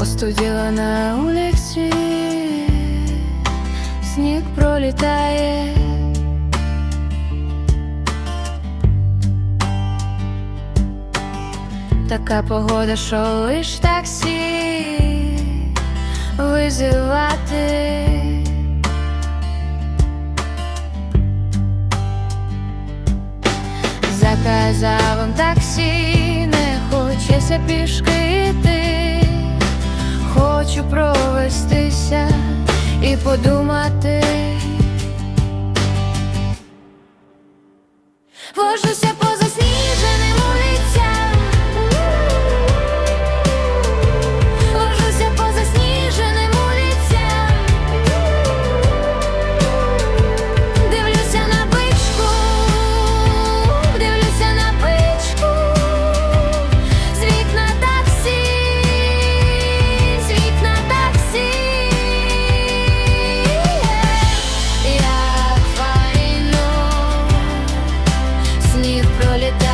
Остуділо на вулиці, сніг пролітає. Така погода, що лиш таксі визивати. Заказав вам таксі, не хочеться пішки йти хочу провестися і подумати. Ложуся пролітає.